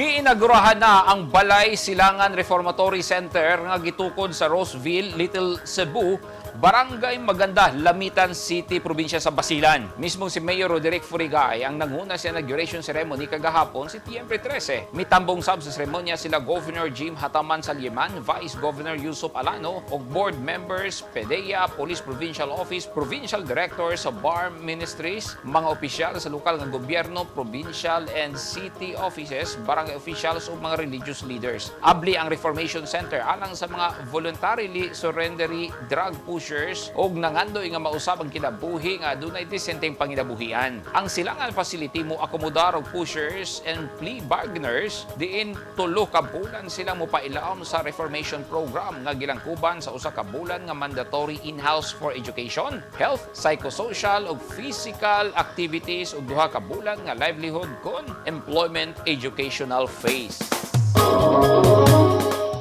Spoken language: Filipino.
Giinagurahan na ang Balay Silangan Reformatory Center nga gitukod sa Roseville, Little Cebu, Barangay Maganda, Lamitan City, probinsya sa Basilan. Mismong si Mayor Roderick Furigay ang nanguna sa inauguration ceremony kagahapon si Tiembre 13. Mitambong sab sa seremonya sila Governor Jim Hataman Salyeman, Vice Governor Yusuf Alano, ug board members, PDEA, Police Provincial Office, Provincial Director sa Bar Ministries, mga opisyal sa lokal nga gobyerno, provincial and city offices, barangay officials ug mga religious leaders. Abli ang Reformation Center alang sa mga voluntarily surrendery drug pushers ug nangandoy nga mausab ang kinabuhi nga dunay disenteng panginabuhian. Ang silangan facility mo akomodar og pushers and plea bargainers diin tulo ka bulan silang mopailaom sa Reformation program nga gilangkuban sa usa ka bulan nga mandatory in-house for education, health, psychosocial ug physical activities ug duha ka bulan nga livelihood kon employment Bolsonaro fez.